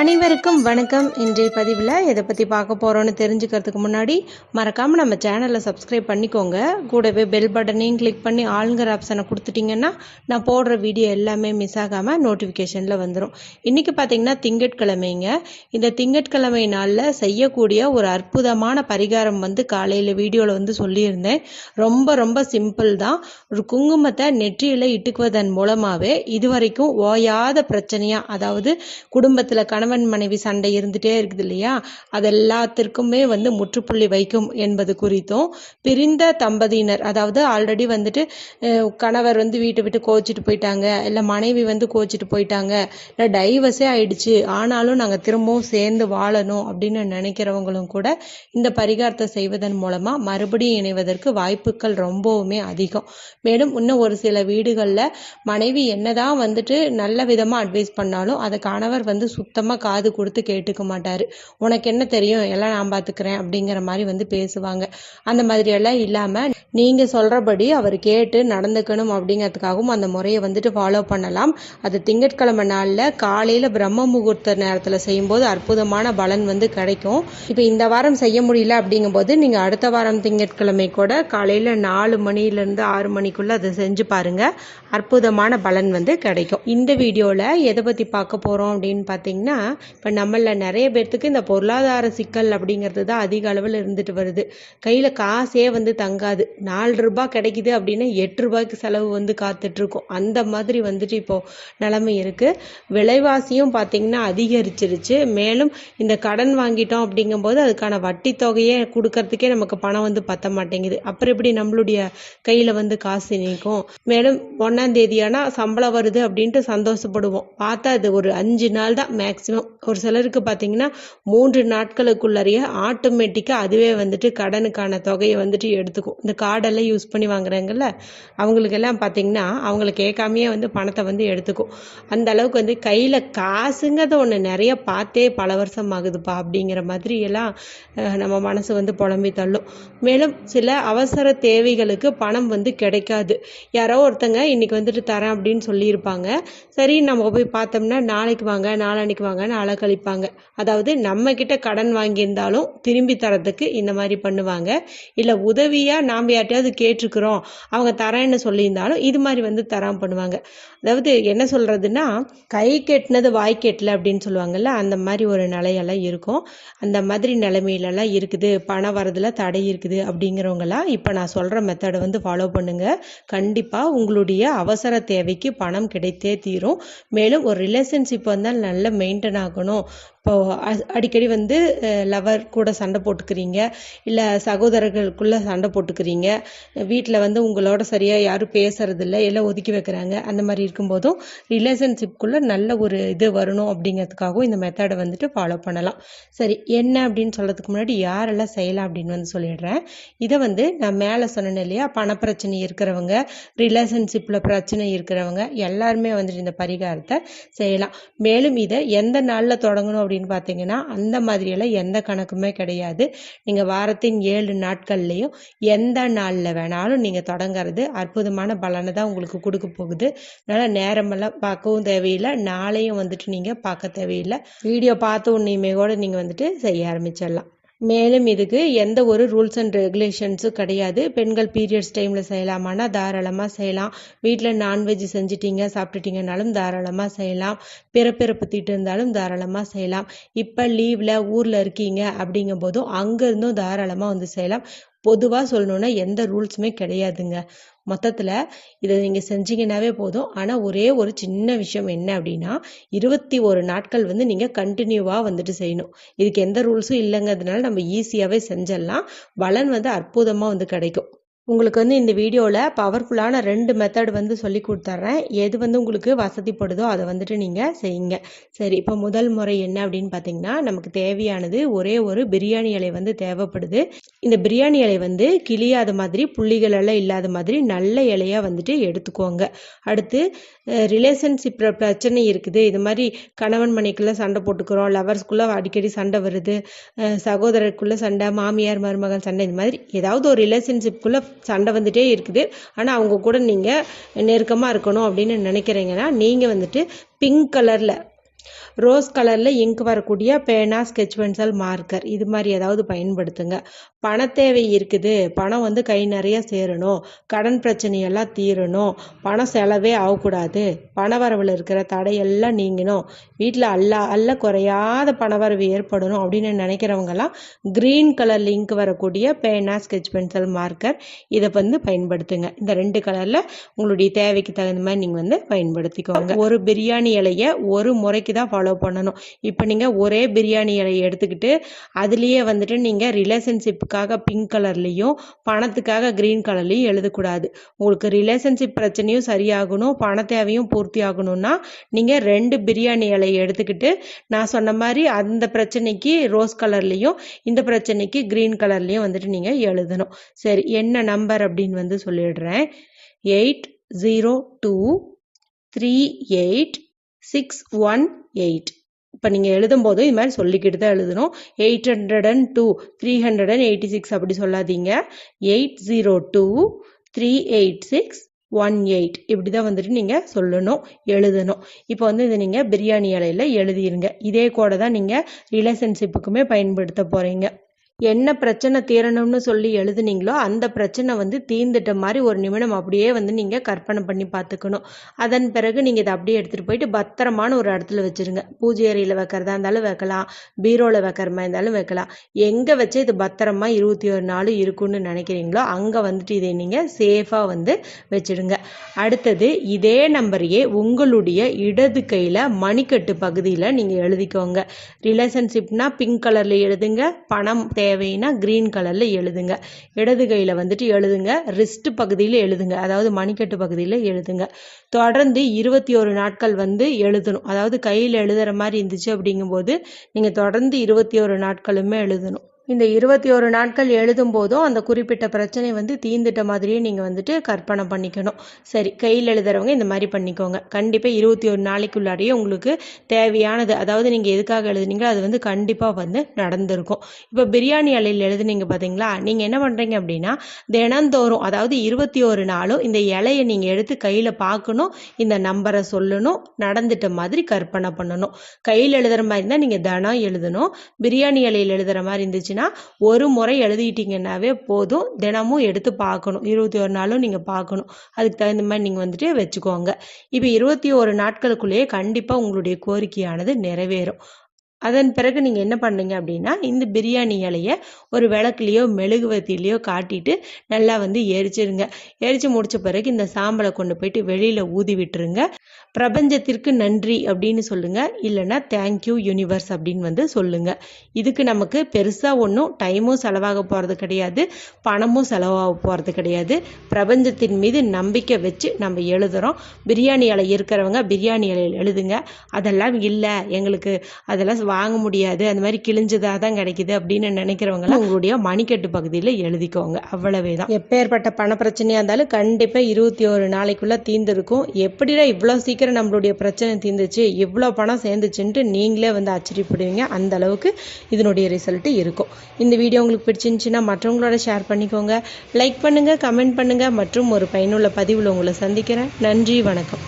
அனைவருக்கும் வணக்கம். இன்றைய பதிவில் எதை பற்றி பார்க்க போகிறோன்னு தெரிஞ்சுக்கிறதுக்கு முன்னாடி மறக்காமல் நம்ம சேனலை சப்ஸ்கிரைப் பண்ணிக்கோங்க. கூடவே பெல் பட்டனையும் கிளிக் பண்ணி ஆளுங்கிற ஆப்ஷனை கொடுத்துட்டிங்கன்னா நான் போடுற வீடியோ எல்லாமே மிஸ் ஆகாமல் நோட்டிஃபிகேஷனில் வந்துடும் இன்றைக்கி பார்த்தீங்கன்னா திங்கட்கிழமைங்க. இந்த திங்கட்கிழமை நாளில் செய்யக்கூடிய ஒரு அற்புதமான பரிகாரம் வந்து காலையில் வீடியோவில் வந்து சொல்லியிருந்தேன். ரொம்ப ரொம்ப சிம்பிள் தான். ஒரு குங்குமத்தை நெற்றியில் இட்டுக்குவதன் மூலமாகவே இதுவரைக்கும் ஓயாத பிரச்சனையாக அதாவது குடும்பத்தில் கணவன் மனைவி சண்டை இருந்துகிட்டே இருக்குது இல்லையா? அது எல்லாத்திற்குமே வந்து முற்றுப்புள்ளி வைக்கும் என்பது குறித்தும் பிரிந்த தம்பதியினர் அதாவது ஆல்ரெடி வந்துட்டு கணவர் வந்து வீட்டை விட்டு கோச்சிட்டு போயிட்டாங்க இல்லை மனைவி வந்து கோச்சிட்டு போயிட்டாங்க இல்லை டைவர்ஸே ஆயிடுச்சு ஆனாலும் நாங்கள் திரும்பவும் சேர்ந்து வாழணும் அப்படின்னு நினைக்கிறவங்களும் கூட இந்த பரிகாரத்தை செய்வதன் மூலமாக மறுபடியும் இணைவதற்கு வாய்ப்புகள் ரொம்பவுமே அதிகம். மேலும் இன்னும் ஒரு சில வீடுகளில் மனைவி என்னதான் வந்துட்டு நல்ல விதமாக அட்வைஸ் பண்ணாலும் அதை கணவர் வந்து சுத்தமாக காது கொடுத்து கேட்டுக்க மாட்டார். உனக்கு என்ன தெரியும்? எல்லாம் நான் பார்த்துக்கிறேன் அப்படிங்கிற மாதிரி வந்து பேசுவாங்க. அந்த மாதிரியெல்லாம் இல்லாமல் நீங்கள் சொல்கிறபடி அவர் கேட்டு நடந்துக்கணும் அப்படிங்கிறதுக்காகவும் அந்த முறையை வந்துட்டு ஃபாலோ பண்ணலாம். அது திங்கட்கிழமை நாளில் காலையில் பிரம்ம முகூர்த்த நேரத்தில் செய்யும்போது அற்புதமான பலன் வந்து கிடைக்கும். இப்போ இந்த வாரம் செய்ய முடியல அப்படிங்கும்போது நீங்கள் அடுத்த வாரம் திங்கட்கிழமை கூட காலையில் நாலு மணிலேருந்து ஆறு மணிக்குள்ளே அதை செஞ்சு பாருங்கள் அற்புதமான பலன் வந்து கிடைக்கும். இந்த வீடியோவில் எதை பற்றி பார்க்க போகிறோம் அப்படின்னு பார்த்தீங்கன்னா இப்போ நம்மள நிறைய பேர்த்துக்கு இந்த பொருளாதார சிக்கல் அப்படிங்கிறது தான் அதிக அளவில் இருந்துட்டு வருது. கையில் காசே வந்து தங்காது. நாலு ரூபாய் கிடைக்குது அப்படின்னா எட்டு ரூபாய்க்கு செலவு வந்து காத்துட்ருக்கோம் அந்த மாதிரி வந்துட்டு இப்போது நிலைமை இருக்குது விலைவாசியும் பார்த்திங்கன்னா அதிகரிச்சிருச்சு. மேலும் இந்த கடன் வாங்கிட்டோம் அப்படிங்கும்போது அதுக்கான வட்டி தொகையை கொடுக்கறதுக்கே நமக்கு பணம் வந்து பத்த மாட்டேங்குது. அப்புறம் எப்படி நம்மளுடைய கையில் வந்து காசு நிற்கும் மேலும் ஒன்றாம் தேதியானா சம்பளம் வருது அப்படின்ட்டு சந்தோஷப்படுவோம். பார்த்தா அது ஒரு அஞ்சு நாள் தான் மேக்ஸிமம். ஒரு சிலருக்கு பார்த்தீங்கன்னா மூன்று நாட்களுக்குள்ளறைய ஆட்டோமேட்டிக்காக அதுவே வந்துட்டு கடனுக்கான தொகையை வந்துட்டு எடுத்துக்கும். இந்த கார்டெல்லாம் யூஸ் பண்ணி வாங்குறாங்கல்ல அவங்களுக்கெல்லாம் பார்த்தீங்கன்னா அவங்கள கேட்காமையே வந்து பணத்தை வந்து எடுத்துக்கும். அந்த அளவுக்கு வந்து கையில் காசுங்கிறத ஒன்று நிறைய பார்த்தே பல வருஷம் ஆகுதுப்பா அப்படிங்கிற மாதிரி எல்லாம் நம்ம மனசு வந்து புலம்பி தள்ளும். மேலும் சில அவசர தேவைகளுக்கு பணம் வந்து கிடைக்காது. யாரோ ஒருத்தங்க இன்னைக்கு வந்துட்டு தரேன் அப்படின்னு சொல்லியிருப்பாங்க. சரி நம்ம போய் பார்த்தோம்னா நாளைக்கு வாங்க நாளான்னைக்கு பண்ணுவாங்கன்னு அலக்கழிப்பாங்க அதாவது நம்ம கிட்ட கடன் வாங்கியிருந்தாலும் திரும்பி தரத்துக்கு இந்த மாதிரி பண்ணுவாங்க. இல்லை உதவியாக நாம் யார்ட்டையாவது கேட்டிருக்கிறோம். அவங்க தரேன்னு சொல்லியிருந்தாலும் இது மாதிரி வந்து தராம பண்ணுவாங்க. அதாவது என்ன சொல்றதுன்னா கை கெட்டினது வாய் கெட்டல அப்படின்னு சொல்லுவாங்கல்ல அந்த மாதிரி ஒரு நிலையெல்லாம் இருக்கும். அந்த மாதிரி நிலைமையிலலாம் இருக்குது. பணம் வரதுல தடை இருக்குது அப்படிங்கிறவங்கலாம் இப்போ நான் சொல்கிற மெத்தடை வந்து ஃபாலோ பண்ணுங்க. கண்டிப்பாக உங்களுடைய அவசர தேவைக்கு பணம் கிடைத்தே தீரும். மேலும் ஒரு ரிலேஷன்ஷிப் வந்தால் நல்ல மெயின்டைன் ஆகணும் இப்போ அடிக்கடி வந்து லவர் கூட சண்டை போட்டுக்கிறீங்க இல்லை சகோதரர்களுக்குள்ளே சண்டை போட்டுக்கிறீங்க வீட்டில் வந்து உங்களோட சரியாக யாரும் பேசுறதில்ல எல்லாம் ஒதுக்கி வைக்கிறாங்க அந்த மாதிரி இருக்கும்போதும் ரிலேஷன்ஷிப்குள்ளே நல்ல ஒரு இது வரணும் அப்படிங்கிறதுக்காகவும் இந்த மெத்தடை வந்துட்டு ஃபாலோ பண்ணலாம். சரி என்ன அப்படின்னு சொல்கிறதுக்கு முன்னாடி யாரெல்லாம் செய்யலாம் அப்படின்னு வந்து சொல்லிடுறேன். இதை வந்து நான் மேலே சொன்னேன் இல்லையா பணப்பிரச்சனை இருக்கிறவங்க ரிலேஷன்ஷிப்பில் பிரச்சனை இருக்கிறவங்க எல்லாருமே வந்துட்டு இந்த பரிகாரத்தை செய்யலாம். மேலும் இதை எந்த நாளில் தொடங்கணும் அப்படின்னு பார்த்தீங்கன்னா அந்த மாதிரியெல்லாம் எந்த கணக்குமே கிடையாது. நீங்கள் வாரத்தின் ஏழு நாட்கள்லையும் எந்த நாளில் வேணாலும் நீங்கள் தொடங்குறது அற்புதமான பலனை தான் உங்களுக்கு கொடுக்க போகுது. அதனால் நேரமெல்லாம் பார்க்கவும் தேவையில்லை. நாளையும் வந்துட்டு நீங்கள் பார்க்க தேவையில்லை. வீடியோ பார்த்த உன்னையுமே கூட நீங்கள் வந்துட்டு செய்ய ஆரம்பிச்சிடலாம். மேலும் இதுக்கு எந்த ஒரு ரூல்ஸ் அண்ட் ரெகுலேஷன்ஸும் கிடையாது. பெண்கள் பீரியட்ஸ் டைமில் செய்யலாமானா தாராளமாக செய்யலாம். வீட்டில் நான்வெஜ் செஞ்சிட்டீங்க சாப்பிட்டுட்டீங்கனாலும் தாராளமாக செய்யலாம். பிறப்பிறப்பு தீட்டு இருந்தாலும் தாராளமாக செய்யலாம். இப்போ லீவில் ஊரில் இருக்கீங்க அப்படிங்கும் போதும் அங்கேருந்தும் தாராளமாக வந்து செய்யலாம். பொதுவாக சொல்லணுன்னா எந்த ரூல்ஸுமே கிடையாதுங்க. மொத்தத்தில் இதை நீங்கள் செஞ்சீங்கன்னாவே போதும். ஆனால் ஒரே ஒரு சின்ன விஷயம் என்ன அப்படின்னா இருபத்தி ஒரு நாட்கள் வந்து நீங்கள் கண்டினியூவாக வந்துட்டு செய்யணும். இதுக்கு எந்த ரூல்ஸும் இல்லைங்கிறதுனால நம்ம ஈஸியாகவே செஞ்சிடலாம். பலன் வந்து அற்புதமாக வந்து கிடைக்கும். உங்களுக்கு வந்து இந்த வீடியோவில் பவர்ஃபுல்லான ரெண்டு மெத்தட் வந்து சொல்லி கொடுத்துட்றேன் எது வந்து உங்களுக்கு வசதிப்படுதோ அதை வந்துட்டு நீங்கள் செய்யுங்க. சரி இப்போ முதல் முறை என்ன அப்படின்னு பார்த்தீங்கன்னா நமக்கு தேவையானது ஒரே ஒரு பிரியாணி இலை வந்து தேவைப்படுது. இந்த பிரியாணி இலை வந்து கிளியாத மாதிரி புள்ளிகளெல்லாம் இல்லாத மாதிரி நல்ல இலையாக வந்துட்டு எடுத்துக்கோங்க. அடுத்து ரிலேஷன்ஷிப் பிரச்சனை இருக்குது. இது மாதிரி கணவன் மனைக்குள்ளே சண்டை போட்டுக்கிறோம் லவர்ஸ்குள்ளே அடிக்கடி சண்டை வருது சகோதரருக்குள்ளே சண்டை மாமியார் மருமகன் சண்டை இந்த மாதிரி ஏதாவது ஒரு ரிலேஷன்ஷிப்குள்ளே சண்டை வந்துட்டே இருக்குது. ஆனால் அவங்க கூட நீங்கள் நெருக்கமாக இருக்கணும் அப்படின்னு நினைக்கிறீங்கன்னா நீங்கள் வந்துட்டு பிங்க் கலரில் ரோஸ் கலரில் இங்க் வரக்கூடிய பேனா ஸ்கெட்ச் பென்சில் மார்க்கர் இது மாதிரி ஏதாவது பயன்படுத்துங்க. பண தேவை இருக்குது. பணம் வந்து கை நிறைய சேரணும். கடன் பிரச்சனையெல்லாம் தீரணும். பணம் செலவே ஆகக்கூடாது. பணவரவில் இருக்கிற தடையெல்லாம் நீங்கணும். வீட்டில் அல்ல அல்ல குறையாத பணவரவு ஏற்படணும் அப்படின்னு நினைக்கிறவங்கலாம் க்ரீன் கலர் லிங்க் வரக்கூடிய பேனா ஸ்கெட்ச் பென்சில் மார்க்கர் இதை வந்து பயன்படுத்துங்க. இந்த ரெண்டு கலரில் உங்களுடைய தேவைக்கு தகுந்த மாதிரி நீங்கள் வந்து பயன்படுத்திக்கோங்க. ஒரு பிரியாணி இலையை ஒரு முறைக்கு தான் ஃபாலோ பண்ணணும். இப்போ நீங்கள் ஒரே பிரியாணி இலையை எடுத்துக்கிட்டு அதுலேயே வந்துட்டு நீங்கள் ரிலேஷன்ஷிப்புக்காக பிங்க் கலர்லேயும் பணத்துக்காக க்ரீன் கலர்லேயும் எழுதக்கூடாது. உங்களுக்கு ரிலேஷன்ஷிப் பிரச்சனையும் சரியாகணும் பண தேவையும் பூர்த்தி ஆகணும்னா நீங்கள் ரெண்டு பிரியாணி இலையை எடுத்துக்கிட்டு நான் சொன்ன மாதிரி அந்த பிரச்சனைக்கு ரோஸ் கலர்லேயும் இந்த பிரச்சனைக்கு க்ரீன் கலர்லேயும் வந்துட்டு நீங்கள் எழுதணும். சரி என்ன நம்பர் அப்படின்னு வந்து சொல்லிடுறேன். Eight zero two three eight six one eight இப்போ நீங்கள் எழுதும்போது இது மாதிரி சொல்லிக்கிட்டு தான் எழுதணும். Eight hundred and two three hundred and eighty six அப்படி சொல்லாதீங்க. Eight zero two three eight six one eight இப்படி தான் வந்துட்டு நீங்கள் சொல்லணும் எழுதணும். இப்போ வந்து இதை நீங்கள் பிரியாணி இலையில் எழுதிருங்க. இதே கூட தான் நீங்கள் ரிலேஷன்ஷிப்புக்குமே பயன்படுத்த போகிறீங்க என்ன பிரச்சனை தீரணும்னு சொல்லி எழுதுனீங்களோ அந்த பிரச்சனை வந்து தீர்ந்துட்ட மாதிரி ஒரு நிமிடம் அப்படியே வந்து நீங்கள் கற்பனை பண்ணி பார்த்துக்கணும். அதன் பிறகு நீங்கள் இதை அப்படியே எடுத்துகிட்டு போயிட்டு பத்திரமான ஒரு இடத்துல வச்சுருங்க. பூஜை அறையில் வைக்கிறதா இருந்தாலும் வைக்கலாம். பீரோவில் வைக்கிற மாதிரி இருந்தாலும் வைக்கலாம். எங்கே வச்சு இது பத்திரமா இருபத்தி ஒரு நாள் இருக்குன்னு நினைக்கிறீங்களோ அங்கே வந்துட்டு இதை நீங்கள் சேஃபாக வந்து வச்சுடுங்க. அடுத்தது இதே நம்பரையே உங்களுடைய இடது கையில் மணிக்கட்டு பகுதியில் நீங்கள் எழுதிக்கோங்க. ரிலேஷன்ஷிப்னால் பிங்க் கலரில் எழுதுங்க. பணம் தேவைன்னா க்ரீன் கலரில் எழுதுங்க. இடது கையில் வந்துட்டு எழுதுங்க. ரிஸ்ட் பகுதியில் எழுதுங்க. அதாவது மணிக்கட்டு பகுதியில் எழுதுங்க. தொடர்ந்து இருபத்தி ஒரு நாட்கள் வந்து எழுதணும். அதாவது கையில் எழுதுகிற மாதிரி இருந்துச்சு அப்படிங்கும்போது நீங்கள் தொடர்ந்து இருபத்தி ஒரு நாட்களுமே எழுதணும். இந்த இருபத்தி ஒரு நாட்கள் எழுதும் போதும் அந்த குறிப்பிட்ட பிரச்சனை வந்து தீர்ந்துட்ட மாதிரியே நீங்கள் வந்துட்டு கற்பனை பண்ணிக்கணும். சரி கையில் எழுதுறவங்க இந்த மாதிரி பண்ணிக்கோங்க. கண்டிப்பாக இருபத்தி ஒரு நாளைக்குள்ளாடியே உங்களுக்கு தேவையானது அதாவது நீங்கள் எதுக்காக எழுதுனீங்களோ அது வந்து கண்டிப்பாக வந்து நடந்திருக்கும். இப்போ பிரியாணி அலையில் எழுதுனீங்க பார்த்தீங்களா நீங்கள் என்ன பண்ணுறீங்க அப்படின்னா தினந்தோறும் அதாவது இருபத்தி ஒரு நாளும் இந்த இலையை நீங்கள் எடுத்து கையில் பார்க்கணும் இந்த நம்பரை சொல்லணும் நடந்துட்ட மாதிரி கற்பனை பண்ணணும். கையில் எழுதுகிற மாதிரி இருந்தால் நீங்கள் தினம் எழுதணும். பிரியாணி இலையில் எழுதுகிற மாதிரி இருந்துச்சுன்னா அப்படின்னா ஒரு முறை எழுதிட்டீங்கன்னாவே போதும். தினமும் எடுத்து பார்க்கணும். இருபத்தி ஒரு நாளும் நீங்கள் பார்க்கணும். அதுக்கு தகுந்த மாதிரி நீங்கள் வந்துட்டு வச்சுக்கோங்க. இப்போ இருபத்தி ஒரு நாட்களுக்குள்ளேயே கண்டிப்பாக உங்களுடைய கோரிக்கையானது நிறைவேறும். அதன் பிறகு நீங்கள் என்ன பண்ணுங்க அப்படின்னா இந்த பிரியாணி இலையை ஒரு விளக்குலேயோ மெழுகுவத்திலையோ காட்டிட்டு நல்லா வந்து எரிச்சிருங்க. எரிச்சு முடிச்ச பிறகு இந்த சாம்பலை கொண்டு போயிட்டு வெளியில் ஊதி விட்டுருங்க. பிரபஞ்சத்திற்கு நன்றி அப்படின்னு சொல்லுங்க. இல்லைன்னா தேங்க்யூ யூனிவர்ஸ் அப்படின்னு வந்து சொல்லுங்க. இதுக்கு நமக்கு பெருசாக ஒன்றும் டைமும் செலவாக போகிறது கிடையாது. பணமும் செலவாக போகிறது கிடையாது. பிரபஞ்சத்தின் மீது நம்பிக்கை வச்சு நம்ம எழுதுகிறோம் பிரியாணி இலை இருக்கிறவங்க பிரியாணி இலையில் எழுதுங்க. அதெல்லாம் இல்லை. எங்களுக்கு அதெல்லாம் வாங்க முடியாது. அந்த மாதிரி கிழிஞ்சதாக தான் கிடைக்குது அப்படின்னு நினைக்கிறவங்களாம் உங்களுடைய மணிக்கட்டு பகுதியில் எழுதிக்கோங்க. அவ்வளவே தான் எப்பேற்பட்ட பண பிரச்சனையாக இருந்தாலும் கண்டிப்பாக இருபத்தி ஒரு நாளைக்குள்ளே தீர்ந்துருக்கும். எப்படிடா இவ்வளோ சீக்கிரம் நம்மளுடைய பிரச்சனை தீர்ந்துச்சு இவ்வளோ பணம் சேர்ந்துச்சுன்ட்டு நீங்களே வந்து ஆச்சரியப்படுவீங்க. அந்த அளவுக்கு இதனுடைய ரிசல்ட்டு இருக்கும். இந்த வீடியோ உங்களுக்கு பிடிச்சிருந்துச்சுன்னா மற்றவங்களோட ஷேர் பண்ணிக்கோங்க. லைக் பண்ணுங்கள் கமெண்ட் பண்ணுங்கள் மற்றும் ஒரு பயனுள்ள பதிவில் உங்களை சந்திக்கிறேன். நன்றி வணக்கம்.